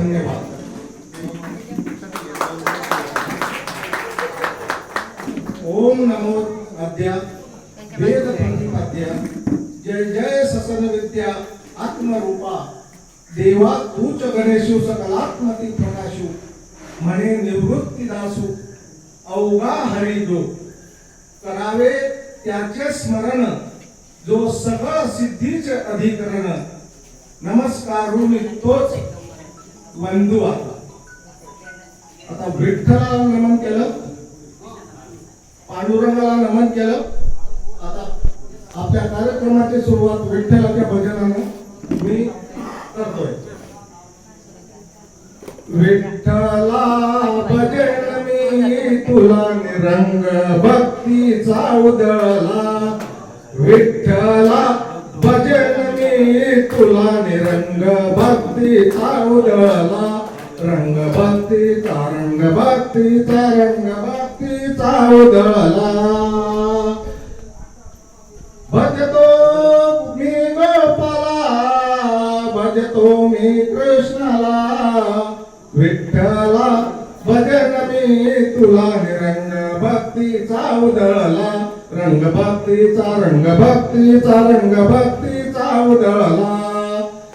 धन्यवाद. ओम नमो अध्या वेद प्रतिपद्या जय जय ससन विद्या आत्मरूपा। देवा तूच गणेशु सकलात्मती प्रकाशु। म्हणे निवृत्ती दासू। हरी हरिदो करावे त्याचे स्मरण जो सकळ सिद्धीचे अधिकरण। नमस्कारू तोच वंदू आता आता विठ्ठलाला नमन केलं पांडुरंगाला नमन केलं आता आपल्या कार्यक्रमाची सुरुवात विठ्ठलाच्या भजनानं मी करतोय. विठ्ठला भजन मी तुला निरंग भक्तीचा उदळला. विठ्ठला भजन मी तुला निरंग भक्तीचा उदळला रंग भक्तीचा रंग भक्तीचा रंग भक्तीचा उदळला भजतो मी गोपाला भजतो मी कृष्णाला. विठ्ठला भजन मी तुला निरंग भक्तीचा उदळला रंग भक्तीचा रंग भक्तीचा रंग भक्तीचा उदळला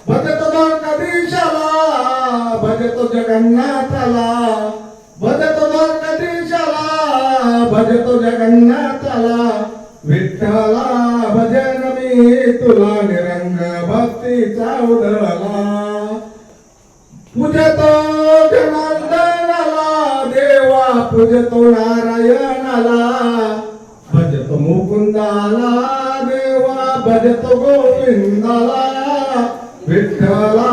भजतो द्वारकाधीशाला भजतो जगन्नाथाला. भजतो द्वारकाधीशाला भजतो जगन्नाथाला. विठ्ठला भजन मी तुला निरंग भक्तीचा उदळला पूजतो जनार्दनाला देवा पूजतो नारायणाला. मुकुंदाला देवा भजतो गोविंदाला. विठ्ठला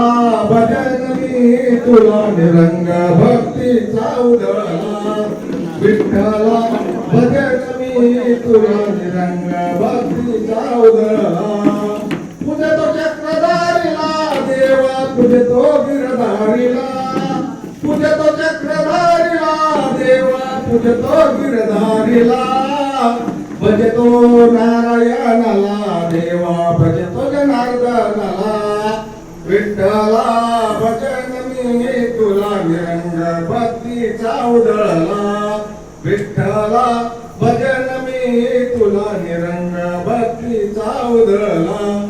भजन मी तुला निरंग भक्तीचा उदळला. विठ्ठला भजन मी तुला निरंग भक्तीचा उदळला. पुजतो चक्रधारीला देवा पुजतो गिरधारीला. पुजतो चक्रधारीला देवा पुजतो गिरधारीला. भजतो नारायणाला देवा भजतो जनार्दनाला. विठ्ठला भजन मी तुला निरंग भक्तीचा उदळला विठ्ठला भजन मी तुला निरंग भक्तीचा उदळला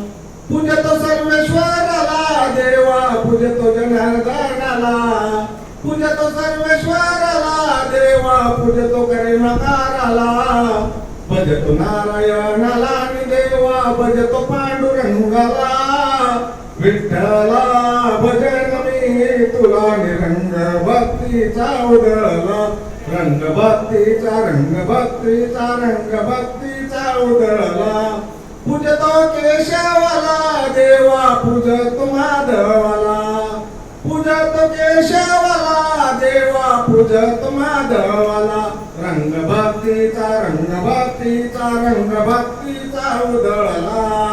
पूजतो सर्वेश्वराला देवा पूजतो जनार्दनाला. पूजतो सर्वेश्वराला देवा पूजतो करीमकाराला. भजतो नारायणाला आणि देवा भजतो पांडुरंगाला. विठ्ठला भजन मी तुला निरंग भक्तीचा उदळला. रंग भक्तीचा रंग भक्तीचा रंग भक्तीचा उदळला. पूजतो केशवाला देवा पूजतो माधवाला. पूजतो केशवाला देवा पूजतो माधवाला. रंग भक्तीचा भक्तीचा रंग भक्तीचा उदळला.